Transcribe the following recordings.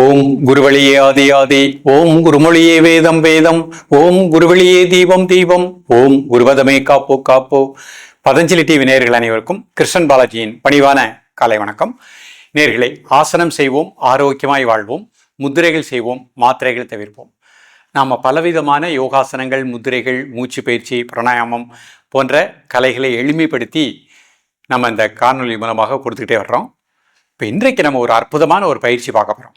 ஓம் குருவழியே ஆதி ஆதி ஓம் குருமொழியே வேதம் வேதம் ஓம் குருவழியே தீபம் தீபம் ஓம் குருவதமே காப்போ காப்போ. பதஞ்சலி டிவி நேயர்கள் அனைவருக்கும் கிருஷ்ணன் பாலாஜியின் பணிவான காலை வணக்கம். நேர்களை ஆசனம் செய்வோம் ஆரோக்கியமாய் வாழ்வோம் முத்திரைகள் செய்வோம் மாத்திரைகள் தவிர்ப்போம். நாம் பலவிதமான யோகாசனங்கள் முத்திரைகள் மூச்சு பயிற்சி பிராணாயாமம் போன்ற கலைகளை எளிமைப்படுத்தி நம்ம இந்த காணொலி மூலமாக கொடுத்துக்கிட்டே வர்றோம். இப்போ இன்றைக்கு நம்ம ஒரு அற்புதமான ஒரு பயிற்சி பார்க்க போகிறோம்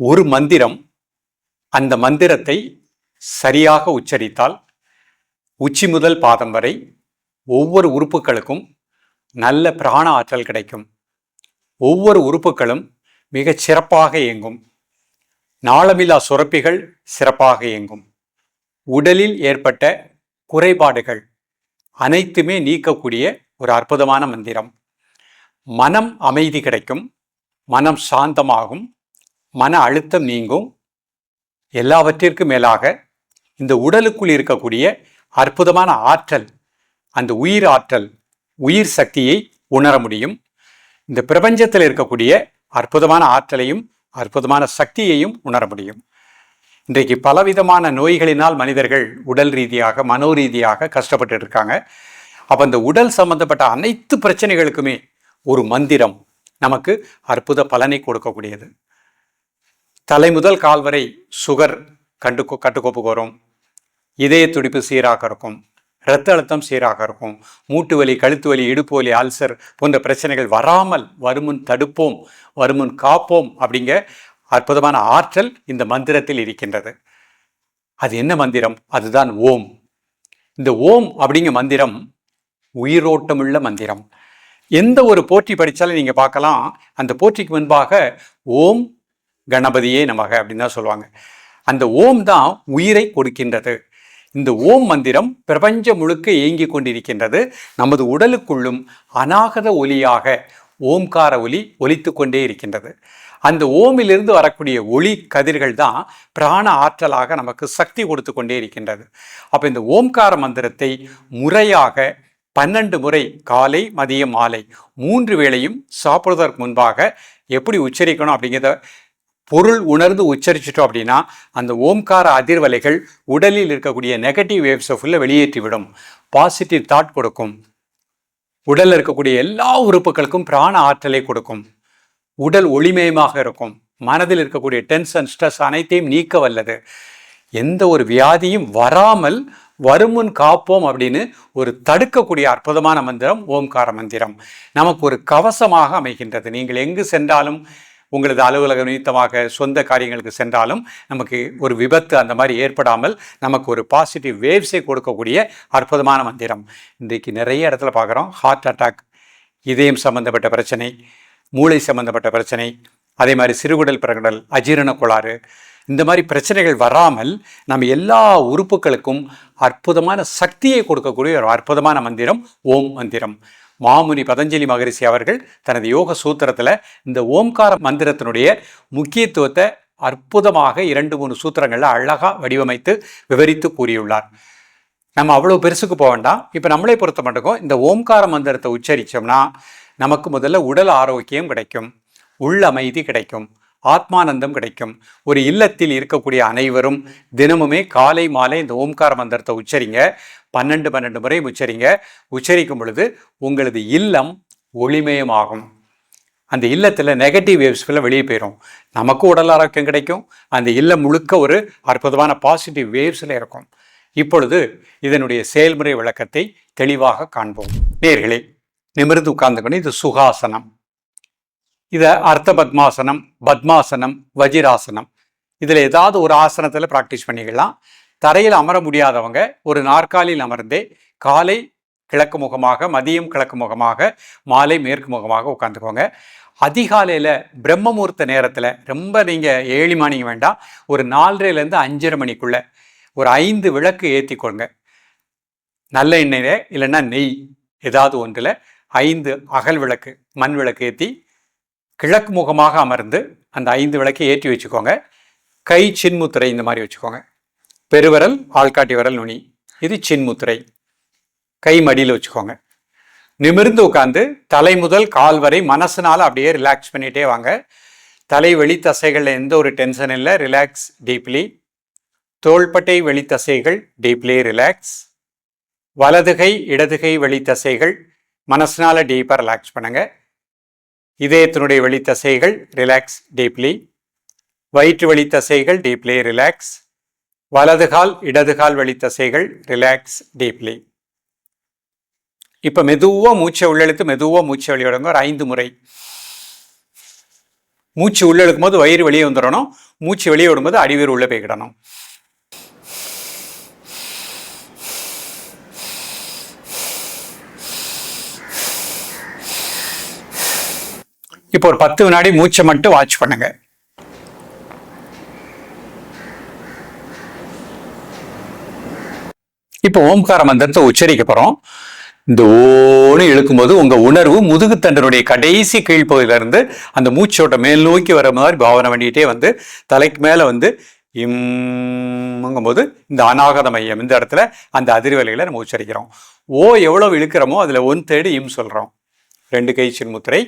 ஒரு மந்திரம் அந்த மந்திரத்தை சரியாக உச்சரித்தால் உச்சி முதல் பாதம் வரை ஒவ்வொரு உறுப்புகளுக்கும் நல்ல பிராண ஆற்றல் கிடைக்கும். ஒவ்வொரு உறுப்புகளும் மிகச் சிறப்பாக இயங்கும். நாளமில்லா சுரப்பிகள் சிறப்பாக இயங்கும். உடலில் ஏற்பட்ட குறைபாடுகள் அனைத்துமே நீக்கக்கூடிய ஒரு அற்புதமான மந்திரம். மனம் அமைதி கிடைக்கும். மனம் சாந்தமாகும். மன அழுத்தம் நீங்கும். எல்லாவற்றிற்கும் மேலாக இந்த உடலுக்குள் இருக்கக்கூடிய அற்புதமான ஆற்றல் அந்த உயிர் ஆற்றல் உயிர் சக்தியை உணர முடியும். இந்த பிரபஞ்சத்தில் இருக்கக்கூடிய அற்புதமான ஆற்றலையும் அற்புதமான சக்தியையும் உணர முடியும். இன்றைக்கு பலவிதமான நோய்களினால் மனிதர்கள் உடல் ரீதியாக மனோ ரீதியாக கஷ்டப்பட்டு இருக்காங்க. அப்போ இந்த உடல் சம்பந்தப்பட்ட அனைத்து பிரச்சனைகளுக்குமே ஒரு மந்திரம் நமக்கு அற்புத பலனை கொடுக்கக்கூடியது. தலை முதல் கால்வரை சுகர் கண்டு கட்டுக்கோப்புக்கு வரும் இதய துடிப்பு சீராக இருக்கும். இரத்த அழுத்தம் சீராக இருக்கும். மூட்டு வலி கழுத்து வலி இடுப்பு வலி அல்சர் போன்ற பிரச்சனைகள் வராமல் வருமுன் தடுப்போம் வருமுன் காப்போம் அப்படிங்க அற்புதமான ஆற்றல் இந்த மந்திரத்தில் இருக்கின்றது. அது என்ன மந்திரம்? அதுதான் ஓம். இந்த ஓம் அப்படிங்க மந்திரம் உயிரோட்டமுள்ள மந்திரம். எந்த ஒரு போற்றி படித்தாலும் நீங்கள் பார்க்கலாம். அந்த போற்றிக்கு முன்பாக ஓம் கணபதியே நமக அப்படின்னு தான் சொல்லுவாங்க. அந்த ஓம் தான் உயிரை கொடுக்கின்றது. இந்த ஓம் மந்திரம் பிரபஞ்சம் முழுக்க இயங்கி கொண்டிருக்கின்றது. நமது உடலுக்குள்ளும் அநாகத ஒலியாக ஓம்கார ஒலி ஒலித்து கொண்டே இருக்கின்றது. அந்த ஓமிலிருந்து வரக்கூடிய ஒளி கதிர்கள் தான் பிராண ஆற்றலாக நமக்கு சக்தி கொடுத்து கொண்டே இருக்கின்றது. அப்போ இந்த ஓம்கார மந்திரத்தை முறையாக பன்னெண்டு முறை காலை மதியம் மாலை மூன்று வேளையும் சாப்பிடுவதற்கு முன்பாக எப்படி உச்சரிக்கணும் அப்படிங்கிறத பொருள் உணர்ந்து உச்சரிச்சிட்டோம் அப்படின்னா அந்த ஓம்கார அதிர்வலைகள் உடலில் இருக்கக்கூடிய நெகட்டிவ் வேவ்ஸை ஃபுல்லாக வெளியேற்றிவிடும். பாசிட்டிவ் தாட் கொடுக்கும். உடலில் இருக்கக்கூடிய எல்லா உறுப்புகளுக்கும் பிராண ஆற்றலை கொடுக்கும். உடல் ஒளிமயமாக இருக்கும். மனதில் இருக்கக்கூடிய டென்ஷன் ஸ்ட்ரெஸ் அனைத்தையும் நீக்க வல்லது. எந்த ஒரு வியாதியும் வராமல் வருமுன் காப்போம் அப்படின்னு ஒரு தடுக்கக்கூடிய அற்புதமான மந்திரம் ஓம்கார மந்திரம். நமக்கு ஒரு கவசமாக அமைகின்றது. நீங்கள் எங்கு சென்றாலும் உங்களது அலுவலக நிமித்தமாக சொந்த காரியங்களுக்கு சென்றாலும் நமக்கு ஒரு விபத்து அந்த மாதிரி ஏற்படாமல் நமக்கு ஒரு பாசிட்டிவ் வேவ்ஸை கொடுக்கக்கூடிய அற்புதமான மந்திரம். இன்றைக்கு நிறைய இடத்துல பார்க்குறோம். ஹார்ட் அட்டாக் இதயம் சம்பந்தப்பட்ட பிரச்சனை மூளை சம்பந்தப்பட்ட பிரச்சனை அதே மாதிரி சிறுகுடல் பிரகடல் அஜீரண கோளாறு இந்த மாதிரி பிரச்சனைகள் வராமல் நம்ம எல்லா உறுப்புகளுக்கும் அற்புதமான சக்தியை கொடுக்கக்கூடிய ஒரு அற்புதமான மந்திரம் ஓம் மந்திரம். மாமுனி பதஞ்சலி மகரிஷி அவர்கள் தனது யோக சூத்திரத்தில் இந்த ஓம்கார மந்திரத்தினுடைய முக்கியத்துவத்தை அற்புதமாக இரண்டு மூணு சூத்திரங்களில் அழகாக வடிவமைத்து விவரித்து கூறியுள்ளார். நம்ம அவ்வளோ பெருசுக்கு போக வேண்டாம். இப்போ நம்மளை பொறுத்த மட்டுக்கும் இந்த ஓம்கார மந்திரத்தை உச்சரித்தோம்னா நமக்கு முதல்ல உடல் ஆரோக்கியம் கிடைக்கும் உள் அமைதி கிடைக்கும். ஆத்மானந்தம் கிடைக்கும். ஒரு இல்லத்தில் இருக்கக்கூடிய அனைவரும் தினமுமே காலை மாலை இந்த ஓம்கார மந்திரத்தை உச்சரிங்க. பன்னெண்டு பன்னெண்டு முறை உச்சரிங்க. உச்சரிக்கும் பொழுது உங்களது இல்லம் ஒளிமயமாகும். அந்த இல்லத்தில் நெகட்டிவ் வேவ்ஸ்ஃபுல்லாக வெளியே போயிடும் நமக்கும் உடல் ஆரோக்கியம் கிடைக்கும். அந்த இல்லம் முழுக்க ஒரு அற்புதமான பாசிட்டிவ் வேவ்ஸில் இருக்கும். இப்பொழுது இதனுடைய செயல்முறை விளக்கத்தை தெளிவாக காண்போம். நேர்களே நிமிர்ந்து உட்கார்ந்து கொண்டு இது சுகாசனம். இதை அர்த்த பத்மாசனம் பத்மாசனம் வஜிராசனம். இதில் ஏதாவது ஒரு ஆசனத்தில் ப்ராக்டிஸ் பண்ணிக்கலாம். தரையில் அமர முடியாதவங்க ஒரு நாற்காலியில் அமர்ந்தே காலை கிழக்கு முகமாக மதியம் கிழக்கு முகமாக மாலை மேற்கு முகமாக உட்காந்துக்கோங்க அதிகாலையில் பிரம்மமுகூர்த்த நேரத்தில் ரொம்ப நீங்கள் ஏழி மாணிங்க வேண்டாம் ஒரு நாலரைலேருந்து அஞ்சரை மணிக்குள்ளே ஒரு ஐந்து விளக்கு ஏற்றிக்கொள்ங்க நல்ல எண்ணெயில் இல்லைன்னா நெய் ஏதாவது ஒன்றில் ஐந்து அகல் விளக்கு மண் விளக்கு ஏற்றி கிழக்கு முகமாக அமர்ந்து அந்த ஐந்து விளக்கை ஏற்றி வச்சுக்கோங்க. கை சின்முத்திரை இந்த மாதிரி வச்சுக்கோங்க. பெருவரல் ஆள்காட்டி விரல் நுனி. இது சின்முத்திரை கை மடியில் வச்சுக்கோங்க. நிமிர்ந்து உட்காந்து தலை முதல் கால் வரை மனசுனால் அப்படியே ரிலாக்ஸ் பண்ணிகிட்டே வாங்க. தலை வெளித்தசைகளில் எந்த ஒரு டென்ஷன் இல்லை ரிலாக்ஸ் டீப்லி தோள்பட்டை வெளித்தசைகள் டீப்லி ரிலாக்ஸ் வலதுகை இடதுகை வெளித்தசைகள் மனசினால் டீப்பாக ரிலாக்ஸ் பண்ணுங்கள் இதயத்தினுடைய வெளித்தசைகள் ரிலாக்ஸ் டீப்லி வயிற்று வெளித்தசைகள் டீப்லி ரிலாக்ஸ் வலது கால் இடது கால் வெளித்தசைகள் ரிலாக்ஸ் டீப்லி இப்போ மெதுவாக மூச்சை உள்ளெழுத்து மெதுவாக மூச்சை வெளியிடுங்க ஒரு ஐந்து முறை. மூச்சு உள்ளெழுக்கும் போது வயிறு வெளியே வந்துடணும். மூச்சு வெளியே விடும்போது அடிவீர் உள்ளே போய்கிடணும் இப்போ ஒரு பத்து வினாடி மூச்சை மட்டும் வாட்ச் பண்ணுங்க. இப்போ ஓம்கார மந்திரத்தை உச்சரிக்க போறோம். இந்த ஓன்னு இழுக்கும்போது உங்க உணர்வு முதுகுத்தண்டனுடைய கடைசி கீழ்ப்பகுதியிலிருந்து அந்த மூச்சோட்ட மேல் நோக்கி வர மாதிரி பாவனை பண்ணிட்டே வந்து தலைக்கு மேலே வந்து இம்ங்கும்போது இந்த அநாகத மையம் இந்த இடத்துல அந்த அதிர்வலைகளை நம்ம உச்சரிக்கிறோம். ஓ எவ்வளவு இழுக்கிறோமோ அதில் ஒன் தேர்டு இம் சொல்கிறோம் ரெண்டு கை சின்முத்திரை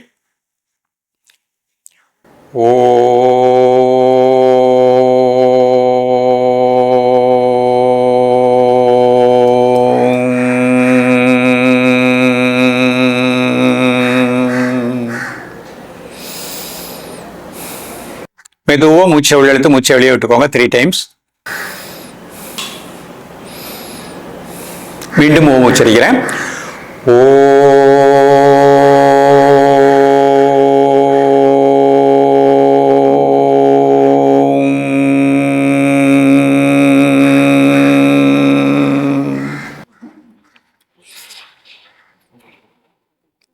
ஓ மெதுவா உள்ள உள்ளெழுத்து மூச்சை வெளியே விட்டுக்கோங்க. த்ரீ டைம்ஸ் மீண்டும் ஓம் உச்சரிக்கிறேன் ஓ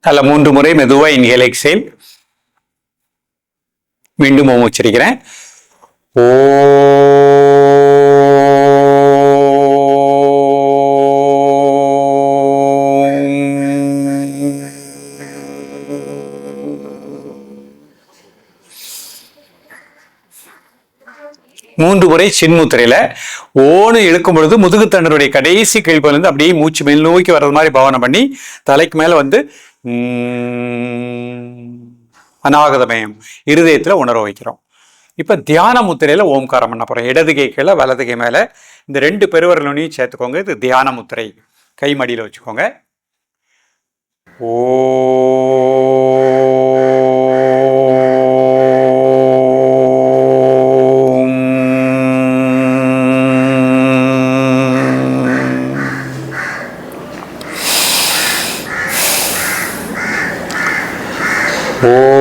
அதில் மூன்று முறை மெதுவாக இன்ஹேல் எக்ஸேல் மீண்டும் உச்சரிக்கிறேன். ஓ மூன்று முறை சின்முத்திரையில ஓனு இழுக்கும் பொழுது முதுகுத்தண்டனுடைய கடைசி கீழ்ப்பிலிருந்து அப்படியே மூச்சு மேல் நோக்கி வர்றது மாதிரி பாவனை பண்ணி தலைக்கு மேல வந்து அநாகதமயம். இருதயத்தில் உணர வைக்கிறோம். இப்போ தியான முத்திரையில் ஓம்காரம் பண்ண போகிறோம் இடது கை கீழே வலது கை மேலே. இந்த ரெண்டு பெருவரலையும் சேர்த்துக்கோங்க. இது தியான முத்திரை. கை மடியில் வச்சுக்கோங்க. ஓ. ஓம்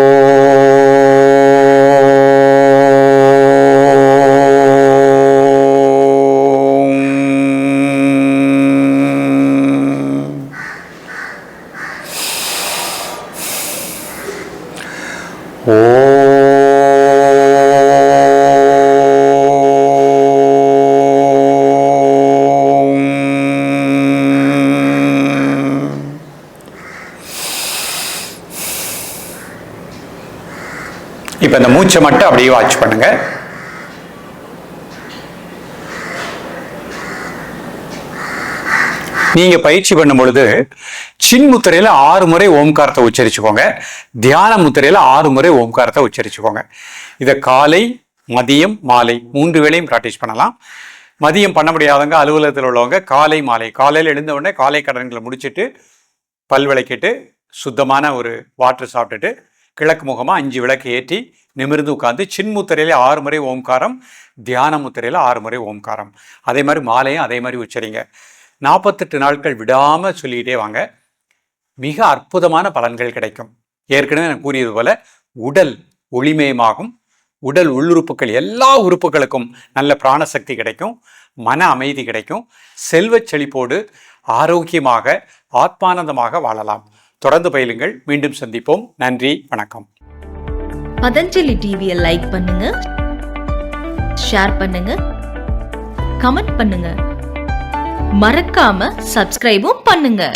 இப்ப இந்த மூச்சை மட்டும் அப்படியே வாட்ச் பண்ணுங்க. நீங்க பயிற்சி பண்ணும் பொழுது சின் முத்திரையில ஆறு முறை ஓம்காரத்தை உச்சரிச்சுக்கோங்க. தியான முத்திரையில ஆறு முறை ஓம்காரத்தை உச்சரிச்சுக்கோங்க. இதை காலை மதியம் மாலை மூன்று வேளையும் ப்ராக்டிஸ் பண்ணலாம். மதியம் பண்ண முடியாதவங்க அலுவலகத்தில் உள்ளவங்க காலை மாலை காலையில் எழுந்த உடனே காலை கடன்களை முடிச்சுட்டு பல் விளக்கிட்டு சுத்தமான ஒரு வாட்டர் சாப்பிட்டுட்டு கிழக்கு முகமாக அஞ்சு விளக்கு ஏற்றி நிமிர்ந்து உட்காந்து சின்முத்திரையில ஆறு முறை ஓம்காரம் தியான முத்திரையில் ஆறு முறை ஓம்காரம். அதே மாதிரி மாலையும் அதே மாதிரி உச்சரிங்க. நாற்பத்தெட்டு நாட்கள் விடாமல் சொல்லிக்கிட்டே வாங்க. மிக அற்புதமான பலன்கள் கிடைக்கும். ஏற்கனவே நான் கூறியது போல உடல் ஒளிமயமாகும். உடல் உள்ளுறுப்புகள் எல்லா உறுப்புகளுக்கும் நல்ல பிராணசக்தி கிடைக்கும். மன அமைதி கிடைக்கும். செல்வச் செழிப்போடு ஆரோக்கியமாக ஆத்மானந்தமாக வாழலாம். தொடர்ந்து பயிலுங்கள். மீண்டும் சந்திப்போம். நன்றி. வணக்கம். பதஞ்சலி டிவியை லைக் பண்ணுங்க. ஷேர் பண்ணுங்க. கமெண்ட் பண்ணுங்க. மறக்காம சப்ஸ்கிரைபும் பண்ணுங்க.